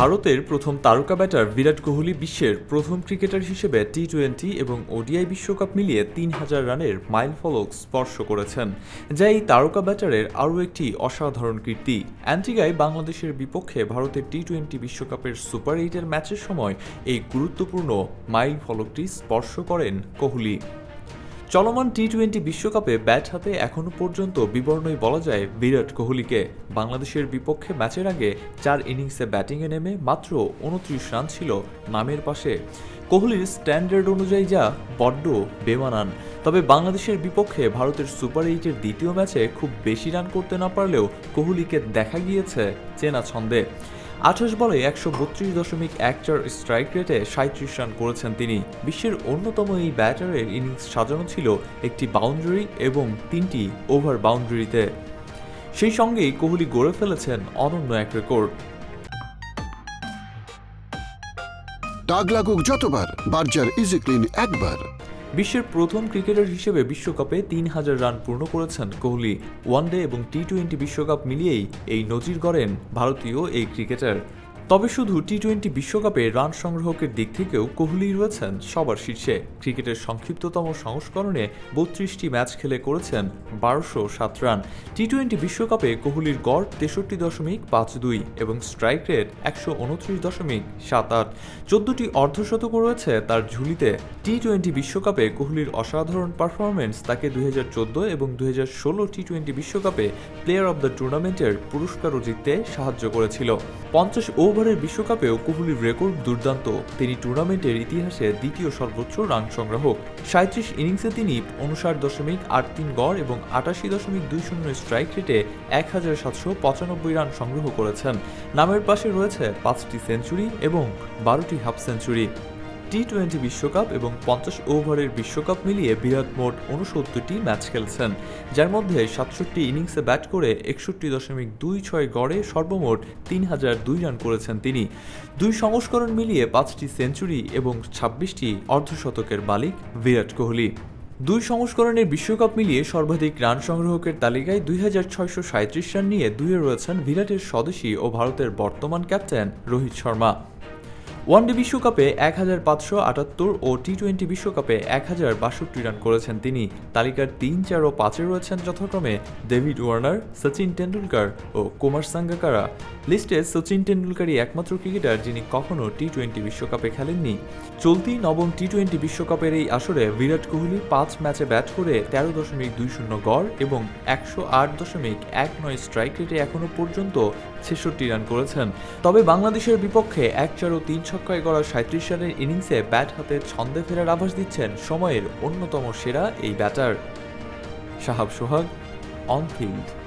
ভারতের প্রথম তারকা ব্যাটার বিরাট কোহলি বিশ্বের প্রথম ক্রিকেটার হিসেবে টি টোয়েন্টি এবং ওডিআই বিশ্বকাপ মিলিয়ে তিন হাজার রানের মাইল ফলক স্পর্শ করেছেন, যা এই তারকা ব্যাটারের আরও একটি অসাধারণ কীর্তি। অ্যান্টিগায় বাংলাদেশের বিপক্ষে ভারতের টি টোয়েন্টি বিশ্বকাপের সুপার এইটের ম্যাচের সময় এই গুরুত্বপূর্ণ মাইল ফলকটি স্পর্শ করেন কোহলি। চলমান টি টোয়েন্টি বিশ্বকাপে ব্যাট হাতে এখনও পর্যন্ত বিবর্ণই বলা যায় বিরাট কোহলিকে। বাংলাদেশের বিপক্ষে ম্যাচের আগে চার ইনিংসে ব্যাটিংয়ে নেমে মাত্র উনত্রিশ রান ছিল নামের পাশে। কোহলির স্ট্যান্ডার্ড অনুযায়ী যা বড্ড বেমানান। তবে বাংলাদেশের বিপক্ষে ভারতের সুপার এইটের দ্বিতীয় ম্যাচে খুব বেশি রান করতে না পারলেও কোহলিকে দেখা গিয়েছে চেনা ছন্দে। আঠাশ বলে একশো বত্রিশ দশমিক এক চার স্ট্রাইক রেটে সাঁত্রিশ রান করেছেন তিনি। বিশ্বের অন্যতম এই ব্যাটারের ইনিংস সাজানো ছিল একটি বাউন্ডারি এবং তিনটি ওভার বাউন্ডারিতে সেই সঙ্গেই কোহলি গড়ে ফেলেছেন অনন্য এক রেকর্ড দাগ লাগুক যতবার, বার্জার ইজি ক্লিন একবার। বিশ্বের প্রথম ক্রিকেটার হিসেবে বিশ্বকাপে তিন হাজার রান পূর্ণ করেছেন কোহলি। ওয়ানডে এবং টি টোয়েন্টি বিশ্বকাপ মিলিয়েই এই নজির গড়েন ভারতীয় এই ক্রিকেটার। তবে শুধু টি টোয়েন্টি বিশ্বকাপে রান সংগ্রহকের দিক থেকেও কোহলি রয়েছেন সবার শীর্ষে। ক্রিকেটের সংক্ষিপ্ততম সংস্করণে বত্রিশটি ম্যাচ খেলে করেছেন বারোশো সাত রান। টি টোয়েন্টি বিশ্বকাপে কোহলির গড় তেষট্টি দশমিক পাঁচ দুই এবং স্ট্রাইক রেট একশো উনত্রিশ দশমিক সাত আট। চোদ্দটি অর্ধশতক রয়েছে তার ঝুলিতে। টি টোয়েন্টি বিশ্বকাপে কোহলির অসাধারণ পারফরমেন্স তাকে দুই হাজার চোদ্দ এবং দুই হাজার ষোলো টি টোয়েন্টি বিশ্বকাপে প্লেয়ার অব দ্য টুর্নামেন্টের পুরস্কারও জিততে সাহায্য করেছিল। পঞ্চাশ ওভারের বিশ্বকাপেও কোহলির রেকর্ড দুর্দান্ত। তিনি টুর্নামেন্টের ইতিহাসে দ্বিতীয় সর্বোচ্চ রান সংগ্রাহক। সাঁত্রিশ ইনিংসে তিনি উনষাট দশমিক আট তিন গড় এবং আটাশি দশমিক দুই শূন্য স্ট্রাইক রেটে এক হাজার সাতশো পঁচানব্বই রান সংগ্রহ করেছেন। নামের পাশে রয়েছে পাঁচটি সেঞ্চুরি এবং বারোটি হাফ সেঞ্চুরি। টি টোয়েন্টি বিশ্বকাপ এবং পঞ্চাশ ওভারের বিশ্বকাপ মিলিয়ে বিরাট মোট উনসত্তরটি ম্যাচ খেলছেন, যার মধ্যে সাতষট্টি ইনিংসে ব্যাট করে একষট্টি দশমিক দুই ছয় গড়ে সর্বমোট তিন হাজার দুই রান করেছেন তিনি। দুই সংস্করণ মিলিয়ে পাঁচটি সেঞ্চুরি এবং ছাব্বিশটি অর্ধশতকের মালিক বিরাট কোহলি। দুই সংস্করণের বিশ্বকাপ মিলিয়ে সর্বাধিক রান সংগ্রহকের তালিকায় দুই হাজার ছয়শো সাঁত্রিশ রান নিয়ে দুইয়ে রয়েছেন বিরাটের স্বদেশী ও ভারতের বর্তমান ক্যাপ্টেন রোহিত শর্মা। ওয়ানডে বিশ্বকাপে এক হাজার পাঁচশো আটাত্তর ও টি টোয়েন্টি বিশ্বকাপে এক হাজার বাষট্টি রান করেছেন তিনি। তালিকার তিন, চার ও পাঁচে রয়েছেন যথাক্রমে ডেভিড ওয়ার্নার সচিন টেন্ডুলকার ও কুমার সাঙ্গাকারা লিস্টে সচিন টেন্ডুলকারই একমাত্র ক্রিকেটার যিনি কখনও টি টোয়েন্টি বিশ্বকাপে খেলেননি। চলতি নবম টি টোয়েন্টি বিশ্বকাপের এই আসরে বিরাট কোহলি পাঁচ ম্যাচে ব্যাট করে তেরো দশমিক দুই শূন্য গড় এবং একশো আট দশমিক এক নয় স্ট্রাইক রেটে এখনও পর্যন্ত ছেষট্টি রান করেছেন। তবে বাংলাদেশের বিপক্ষে এক চার ও তিন ছক্কায় গড়া সাঁত্রিশ রানের ইনিংসে ব্যাট হাতে ছন্দে ফেরার আভাস দিচ্ছেন সময়ের অন্যতম সেরা এই batter. Shahab Sohag, on field.